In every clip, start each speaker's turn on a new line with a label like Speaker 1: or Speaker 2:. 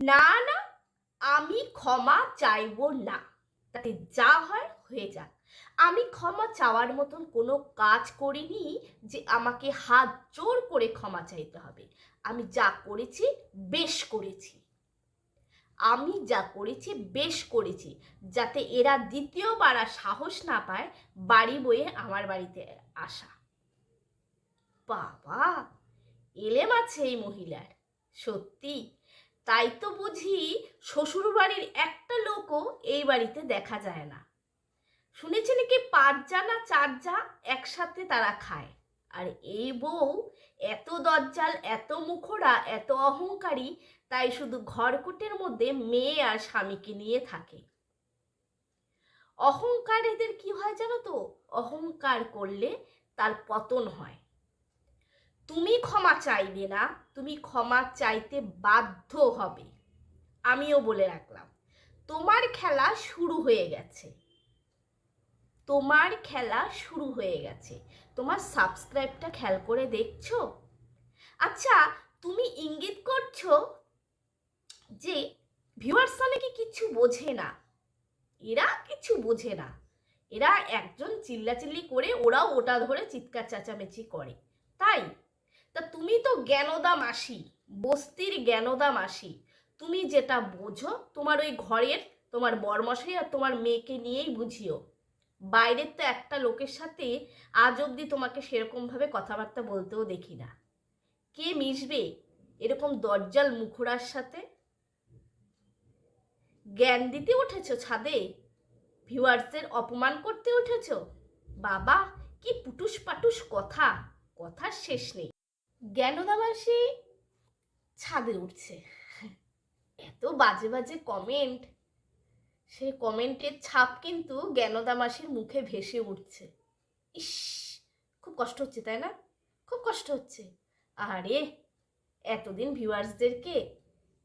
Speaker 1: না না, আমি ক্ষমা চাইব না। তাতে যা হয় হয়ে যাক। আমি ক্ষমা চাওয়ার মতন কোনো কাজ করিনি যে আমাকে হাত জোর করে ক্ষমা চাইতে হবে। আমি যা করেছি, বেশ করেছি। আমি যা করেছি, বেশ করেছি, যাতে এরা দ্বিতীয়বার আর সাহস না পায় বাড়ি বয়ে আমার বাড়িতে আসা। বাবা, এলেম আছে এই মহিলার। সত্যি তাই তো বুঝি শ্বশুরবাড়ির একটা লোকও এই বাড়িতে দেখা যায় না। শুনেছি নাকি পাঁচ যা না চার যা একসাথে তারা খায়। আর এই বউ এত দজ্জাল, এত মুখরা এত অহংকারী, তাই শুধু ঘরকুটের মধ্যে মেয়ে আর স্বামীকে নিয়ে থাকে। অহংকার এদের কি হয় জানো তো? অহংকার করলে তার পতন হয়। তুমি ক্ষমা চাইবে না, তুমি ক্ষমা চাইতে বাধ্য হবে। আমিও বলে রাখলাম, তোমার খেলা শুরু হয়ে গেছে। তোমার খেলা শুরু হয়ে গেছে। তোমার সাবস্ক্রাইবটা খেয়াল করে দেখছ? আচ্ছা তুমি ইঙ্গিত করছ যে ভিউয়ার্সরা নাকি কিছু বোঝে না? এরা কিছু বোঝে না। এরা একজন চিল্লাচিল্লি করে ওরাও ওটা ধরে চিৎকার চেঁচামেচি করে। তাই তা তুমি তো জ্ঞানদা মাসি বস্তির জ্ঞানদা মাসি তুমি যেটা বোঝো তোমার ওই ঘরের, তোমার বরমশাই আর তোমার মেয়েকে নিয়েই বুঝিও। বাইরের তো একটা লোকের সাথে আজ অবধি তোমাকে সেরকমভাবে কথাবার্তা বলতেও দেখি না। কে মিশবে এরকম দরজাল মুখোরার সাথে? জ্ঞান দিতে উঠেছ ছাদে? ভিউয়ার্সের অপমান করতে উঠেছ? বাবা, কি পুটুস পাটুস কথা, কথার শেষ নেই। জ্ঞানদাবাসী ছাদে উঠছে। এত বাজে বাজে কমেন্ট সেই কমেন্টের ছাপ কিন্তু জ্ঞানদামাসির মুখে ভেসে উঠছে। ইস, খুব কষ্ট হচ্ছে, তাই না? খুব কষ্ট হচ্ছে। আরে, এতদিন ভিউয়ার্সদেরকে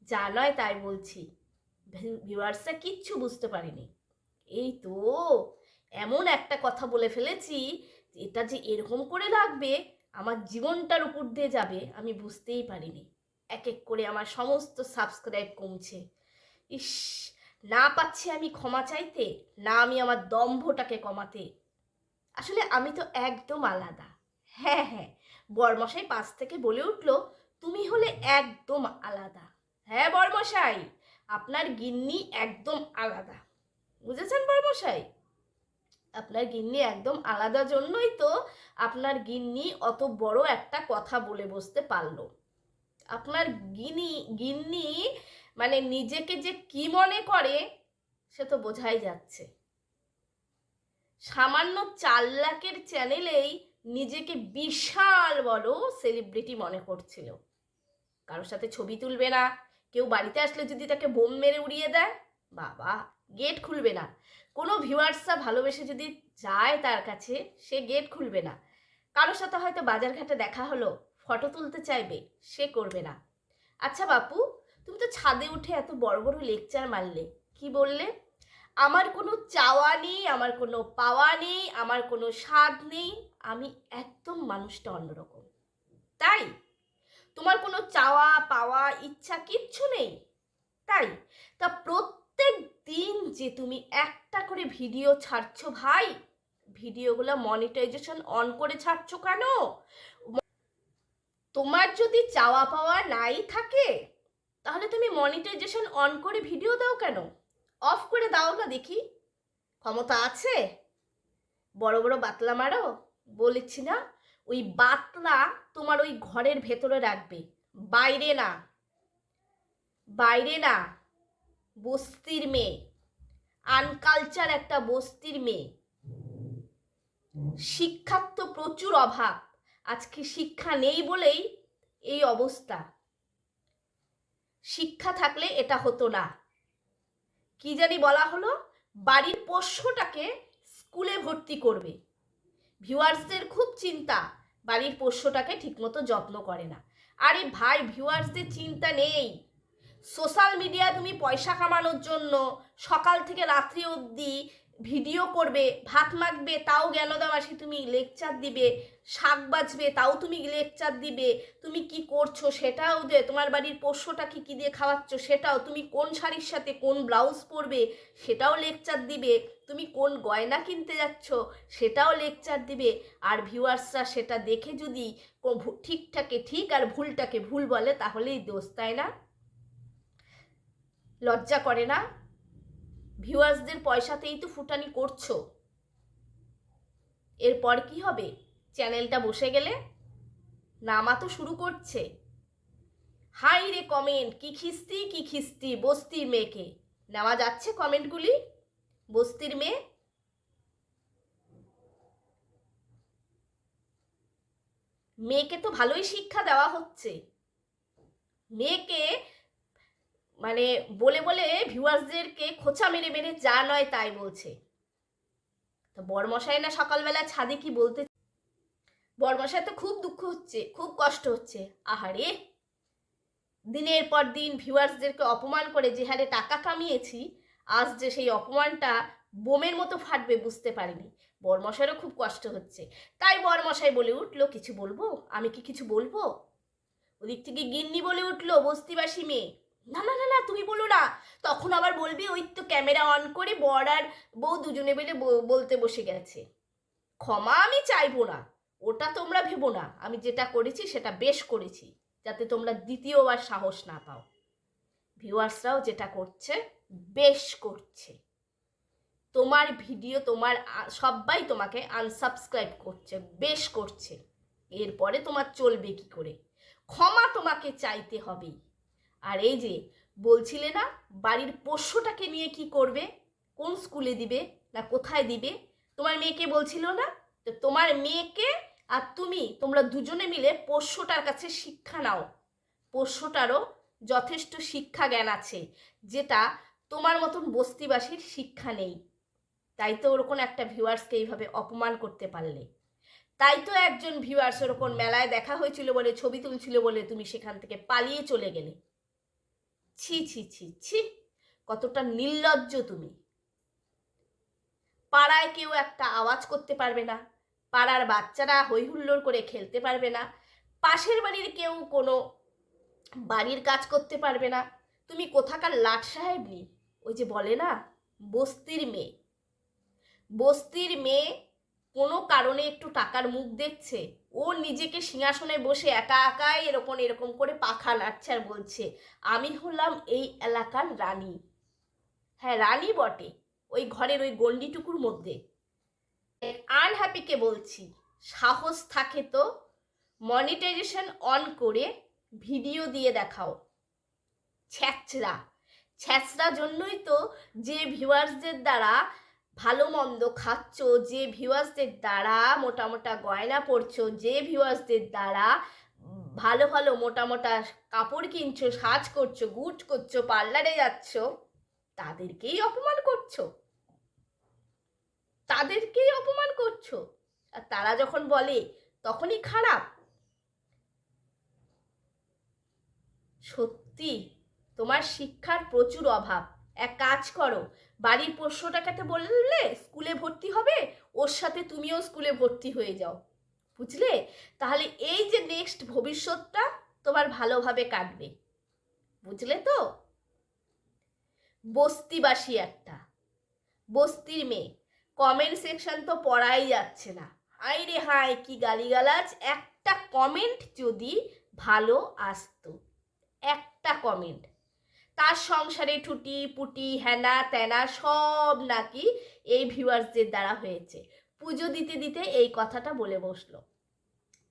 Speaker 1: যা নয় তাই বলছি। ভিউয়ার্সরা কিচ্ছু বুঝতে পারেনি। এই তো, এমন একটা কথা বলে ফেলেছি এটা যে এরকম করে লাগবে আমার জীবনটার উপর দিয়ে যাবে, আমি বুঝতেই পারিনি। এক এক করে আমার সমস্ত সাবস্ক্রাইব কমছে। ইস, না পাচ্ছি আমি ক্ষমা চাইতে, না আমি আমার দম্ভটাকে কমাতে। আসলে আমি তো একদম আলাদা। হ্যাঁ হ্যাঁ বরমশাই পাশ থেকে বলে উঠল, তুমি হলে একদম আলাদা। হ্যাঁ বরমশাই, আপনার গিন্নি একদম আলাদা। বুঝেছেন বরমশাই? আপনার গিন্নি একদম আলাদা জন্যই তো আপনার গিন্নি অত বড় একটা কথা বলে বসতে পারল। আপনার গিনি, গিন্নি মানে নিজেকে যে কি মনে করে সে তো বোঝাই যাচ্ছে। সামান্য চার লাখের চ্যানেলেই নিজেকে বিশাল বড় সেলিব্রিটি মনে করছিল। কারোর সাথে ছবি তুলবে না, কেউ বাড়িতে আসলে যদি তাকে বোম মেরে উড়িয়ে দেয় বাবা গেট খুলবে না। কোনো ভিউয়ার্সরা ভালোবেসে যদি যায় তার কাছে, সে গেট খুলবে না। কারোর সাথে হয়তো বাজারঘাটে দেখা হলো ফটো তুলতে চাইবে, সে করবে না। আচ্ছা বাপু, তুমি তো ছাদে উঠে এত বড় বড় লেকচার মারলে, কি বললে? আমার কোনো চাওয়া নেই, আমার কোনো পাওয়া নেই, আমার কোনো স্বাদ নেই, আমি একদম মানুষটা অন্যরকম। তাই? তোমার কোনো চাওয়া, পাওয়া, ইচ্ছা কিচ্ছু নেই? তাই? তা প্রত্যেক দিন যে তুমি একটা করে ভিডিও ছাড়ছো ভাই, ভিডিওগুলো মনিটাইজেশন অন করে ছাড়ছো কেন? তোমার যদি চাওয়া পাওয়া নাই থাকে, তাহলে তুমি মনিটাইজেশন অন করে ভিডিও দাও কেন? অফ করে দাও না দেখি। ক্ষমতা আছে? বড় বড় বাতলা মারো। বলেছি না, ওই বাতলা তোমার ওই ঘরের ভেতরে রাখবে। বাইরে না। বাইরে না। বস্তির মেয়ে। আনকালচার একটা বস্তির মেয়ে। শিক্ষার তো প্রচুর অভাব। আজকে শিক্ষা নেই বলেই এই অবস্থা। শিক্ষা থাকলে এটা হতো না। কি জানি বলা হলো, বাড়ির পোষ্যটাকে স্কুলে ভর্তি করবে। ভিউয়ার্সদের খুব চিন্তা, বাড়ির পোষ্যটাকে ঠিকমতো যত্ন করে না। আরে ভাই, ভিউয়ার্সদের চিন্তা নেই। সোশ্যাল মিডিয়া তুমি পয়সা কামানোর জন্য সকাল থেকে রাত্রি অবধি ভিডিও করবে, ভাত মাখবে, তাও জ্ঞানদা মাসি তুমি লেকচার দিবে, শাক বাজবে, তাও তুমি লেকচার দিবে, তুমি কি করছ সেটাও দে, তোমার বাড়ির পোষ্যটা কি, কী দিয়ে খাওয়াচ্ছ সেটাও, তুমি কোন শাড়ির সাথে কোন ব্লাউজ পরবে সেটাও লেকচার দিবে, তুমি কোন গয়না কিনতে যাচ্ছ সেটাও লেকচার দিবে, আর ভিউয়ার্সরা সেটা দেখে যদি ঠিকঠাকে ঠিক আর ভুলটাকে ভুল বলে তাহলেই দোষ, তাই না? লজ্জা করে না? ভিউয়ার্সদের পয়সাতেই তো ফুটানি করছ। এরপর কি হবে? চ্যানেলটা বসে গেলে? নামা তো শুরু করছে। হাই রে কমেন্ট, কি খিস্তি কি খিস্তি, বস্তির মেয়েকে। নেওয়া যাচ্ছে কমেন্টগুলি? বস্তির মেয়ে? মেয়েকে তো ভালোই শিক্ষা দেওয়া হচ্ছে। মেয়েকে মানে বলে বলে ভিউয়ার্সদেরকে খোঁচা মেরে মেরে যা নয় তাই বলছে। তো বরমশাই না সকালবেলা ছাদে কি বলতে বরমশাই তো খুব দুঃখ হচ্ছে, খুব কষ্ট হচ্ছে। আহারে! দিনের পর দিন ভিউয়ার্সদেরকে অপমান করে যে হারে টাকা কামিয়েছি, আজ যে সেই অপমানটা বোমের মতো ফাটবে বুঝতে পারিনি। বরমশাইরও খুব কষ্ট হচ্ছে। তাই বরমশাই বলে উঠল, কিছু বলব? আমি কি কিছু বলব? ওদিক থেকে গিন্নি বলে উঠল, বস্তিবাসী মেয়ে না না না না, তুমি বলো না। তখন আবার বলবি, ওই তো ক্যামেরা অন করে বর আর বউ দুজনে মিলে বলতে বসে গেছে। ক্ষমা আমি চাইব না, ওটা তোমরা ভেবো না। আমি যেটা করেছি, সেটা বেশ করেছি, যাতে তোমরা দ্বিতীয়বার সাহস না পাও। ভিউয়ার্সরাও যেটা করছে, বেশ করছে। তোমার ভিডিও, তোমার সবাই তোমাকে আনসাবস্ক্রাইব করছে, বেশ করছে। এরপরে তোমার চলবে কি করে? ক্ষমা তোমাকে চাইতে হবেই আর এই যে, বলছিলে না বাড়ির পোষ্যটাকে নিয়ে কি করবে? কোন স্কুলে দিবে না কোথায় দিবে? তোমার মেয়েকে বলছিল না? তো তোমার মেয়েকে আর তুমি, তোমরা দুজনে মিলে পোষ্যটার কাছে শিক্ষা নাও। পোষ্যটারও যথেষ্ট শিক্ষা জ্ঞান আছে, যেটা তোমার মতন বস্তিবাসীর শিক্ষা নেই। তাই তো ওরকম একটা ভিউয়ার্সকে এইভাবে অপমান করতে পারলে। তাই তো একজন ভিউয়ার্স ওরকম মেলায় দেখা হয়েছিল বলে, ছবি তুলছিল বলে তুমি সেখান থেকে পালিয়ে চলে গেলে। ছি ছি ছি ছি। কতটা নির্লজ্জ তুমি। পাড়ায় কেউ একটা আওয়াজ করতে পারবে না। পাড়ার বাচ্চারা হই হুল্লোড় করে খেলতে পারবে না। পাশের বাড়ির কেউ কোনো বাড়ির কাজ করতে পারবে না। তুমি কোথাকার লাট সাহেব নি? ওই যে বলে না, বস্তির মেয়ে। বস্তির মেয়ে কোনো কারণে একটু টাকার মুখ দেখছে, ও নিজেকে সিংহাসনে বসে একা একাই এরকম এরকম করে পাখা নাড়ছে আর বলছে, আমি হলাম এই এলাকার রানী। হ্যাঁ রানী বটে, ওই ঘরের ওই গন্ডিটুকুর মধ্যে। আনহ্যাপিকে বলছি, সাহস থাকে তো, মনিটাইজেশন অন করে ভিডিও দিয়ে দেখাও। ছ্যাচরা ছ্যাচরা জন্যই তো যে ভিউয়ার্সদের দ্বারা ভালো মন্দ খাচ্ছ, যে ভিউয়ার্সদের দ্বারা মোটা মোটা গয়না পরছো, যে ভিউয়ার্সদের দ্বারা ভালো ভালো মোটা মোটা কাপড় কিনছো, সাজ করছ গুট করছ, পার্লারে যাচ্ছ, তাদেরকেই অপমান করছ। তাদেরকেই অপমান করছ। আর তারা যখন বলে, তখনই খারাপ। সত্যি, তোমার শিক্ষার প্রচুর অভাব। এক কাজ করো, বাড়ির পোষ্যটাকে বললে স্কুলে ভর্তি হবে, ওর সাথে তুমিও স্কুলে ভর্তি হয়ে যাও। বুঝলে? তাহলে এই যে নেক্সট ভবিষ্যৎটা তোমার ভালোভাবে কাটবে। বুঝলে তো? বস্তিবাসী একটা, বস্তির মেয়ে। কমেন্ট সেকশন তো পড়াই যাচ্ছে না। হাই রে হাই কি গালিগালাজ। একটা কমেন্ট যদি ভালো আসতো, একটা কমেন্ট তার সংসারে টুটি পুটি হ্যানা ত্যানা সব নাকি এই ভিউয়ার্সদের দ্বারা হয়েছে। পুজো দিতে দিতে এই কথাটা বলে বসল।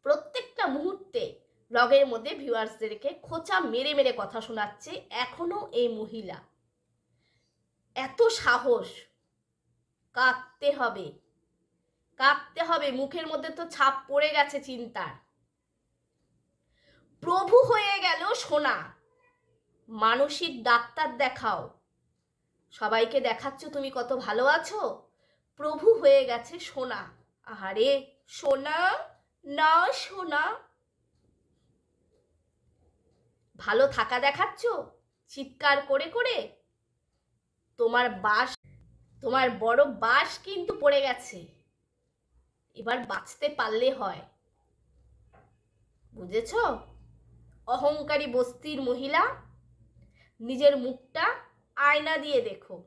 Speaker 1: প্রত্যেকটা মুহূর্তে ব্লগের মধ্যে ভিউয়ার্সদেরকে খোঁচা মেরে মেরে কথা শোনাচ্ছে এখনও এই মহিলা। এত সাহস! কাঁদতে হবে। কাঁদতে হবে, মুখের মধ্যে তো ছাপ পড়ে গেছে চিন্তার। প্রভু হয়ে গেল সোনা। মানসিক ডাক্তার দেখাও। সবাইকে দেখাচ্ছ, তুমি কত ভালো আছো? প্রভু হয়ে গেছে সোনা। আহারে, সোনা? না, সোনা। ভালো থাকা দেখাচ্ছ? চিৎকার করে করে? তোমার বাস, তোমার বড় বাস কিন্তু পড়ে গেছে। এবার বাঁচতে পারলে হয়। বুঝেছ? অহংকারী বস্তির মহিলা নিজের মুখটা আয়না দিয়ে দেখো।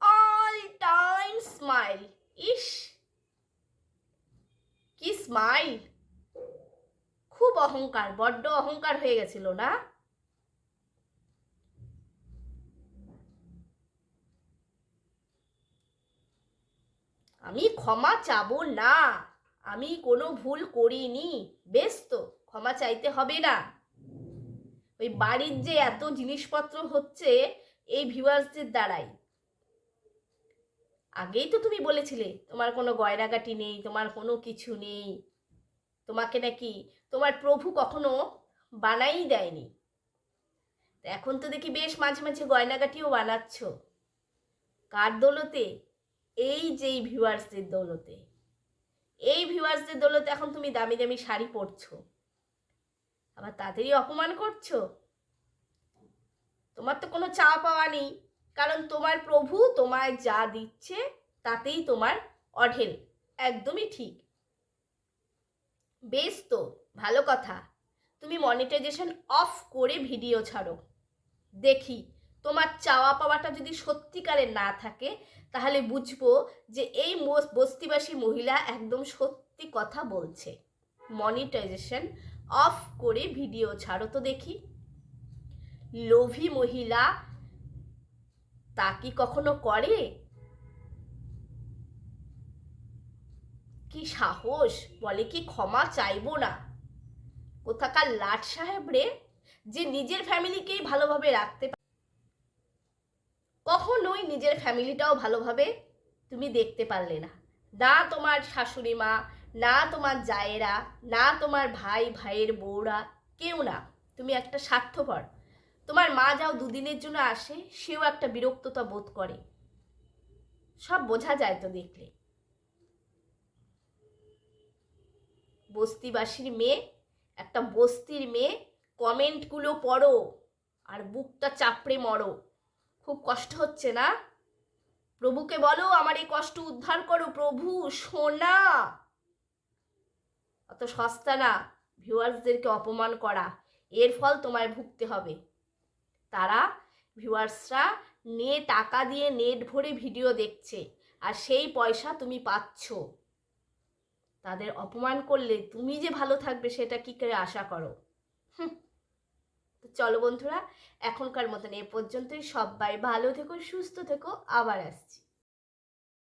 Speaker 1: অল টাইম স্মাইল ইস, কি স্মাইল খুব অহংকার, বড্ড অহংকার হয়ে গেছিল না? আমি ক্ষমা চাবো না। আমি কোনো ভুল করিনি। বেশ তো, ক্ষমা চাইতে হবে না। ওই বাড়ির যে এত জিনিসপত্র হচ্ছে এই ভিউয়ার্সদের দ্বারাই। আগেই তো তুমি বলেছিলে তোমার কোনো গয়নাগাটি নেই তোমার কোনো কিছু নেই। তোমাকে নাকি তোমার প্রভু কখনো বানাই দেয়নি। এখন তো দেখি বেশ মাঝে মাঝে গয়নাগাটিও বানাচ্ছ। কার দৌলতে? এই যেই ভিউয়ার্সদের দৌলতে। এই ভিউয়ার্সদের দৌলতে এখন তুমি দামি দামি শাড়ি পরছো। আবার তাদেরই অপমান করছ? তোমার তো কোনো চা পাওয়া নেই। কারণ তোমার প্রভু তোমায় যা দিচ্ছে তাতেই তোমার অঢেল। একদমই ঠিক। বেশ তো, ভালো কথা। তুমি মনিটাইজেশন অফ করে ভিডিও ছাড়ো। দেখি, তোমার চাওয়া পাওয়াটা যদি সত্যিকারের না থাকে, তাহলে বুঝব যে এই বস্তিবাসী মহিলা একদম সত্যি কথা বলছে। মনিটাইজেশন অফ করে ভিডিও ছাড়ো তো দেখি। লোভী মহিলা তা কি কখনো করে? কি সাহস? বলে কি ক্ষমা চাইব না? কোথাকার লাট সাহেব রে, যে নিজের ফ্যামিলিকেই ভালোভাবে রাখতে কখনোই নিজের ফ্যামিলিটাও ভালোভাবে তুমি দেখতে পারলে না। না তোমার শাশুড়ি মা না তোমার জায়েরা, না তোমার ভাই, ভাইয়ের বউরা, কেউ না। তুমি একটা স্বার্থপর। তোমার মা যাও দুদিনের জন্য আসে, সেও একটা বিরক্ততা বোধ করে। সব বোঝা যায় তো দেখলে। বস্তিবাসীর মেয়ে, একটা বস্তির মেয়ে, কমেন্টগুলো পড়ো আর বুকটা চাপড়ে মরো। খুব কষ্ট হচ্ছে না? প্রভুকে বলো, আমার এই কষ্ট উদ্ধার করো। প্রভু, সোনা! অত সস্তা না। ভিউয়ার্সদেরকে অপমান করা। এর ফল তোমায় ভুগতে হবে। তারা ভিউয়ার্সরা নে টাকা দিয়ে নেট ভরে ভিডিও দেখছে, আর সেই পয়সা তুমি পাচ্ছ। তাদের অপমান করলে তুমি যে ভালো থাকবে সেটা কি করে আশা করো? তো চলো বন্ধুরা, এখনকার মতন এ পর্যন্তই। সবাই ভালো থেকো, সুস্থ থেকো। আবার আসছি।